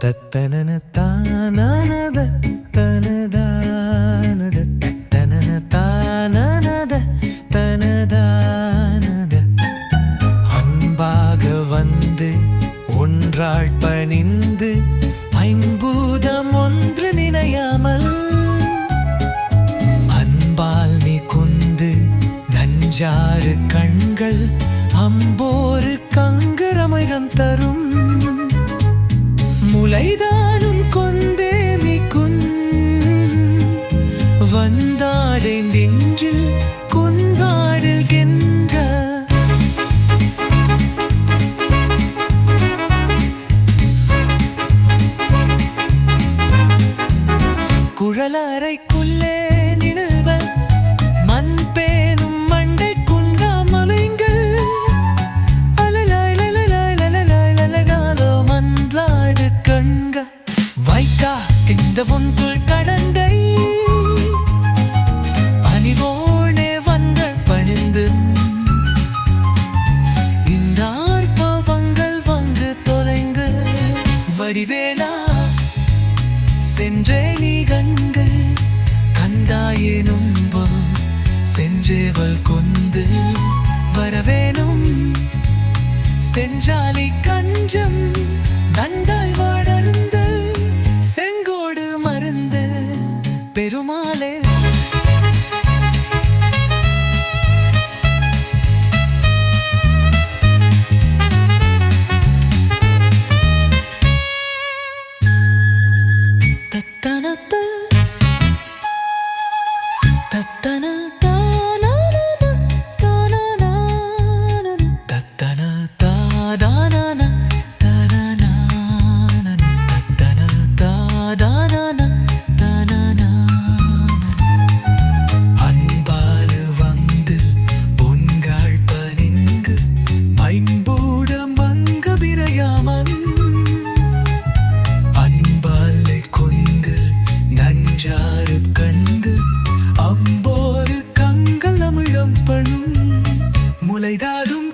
தத்தனன தானத தனதானத தனன தானத தனதானத அன்பாக வந்து ஒன்றாள் பணிந்து ஐம்பூதம் ஒன்று நினையாமல் அன்பால் நீ நஞ்சாறு கண்கள் அம்போரு கங்கரமிரம் தரும் Mulaida அந்த உன்குள் கடங்கை அணிவோனே வங்கள் பணிந்து. இந்த ஆர்ப்பவங்கள் வங்கு தொலைங்கு வடிவேலா சென்றே நீ கண்கு கண்டாயினும் சென்றேவல் கொந்து. வரவேணும் செஞ்சாலி கஞ்சம் நன்றாய் வாடர்ந்து. പെരുമാലെ തത്തനത്ത് തത്തനത്ത് மூளைதாதும்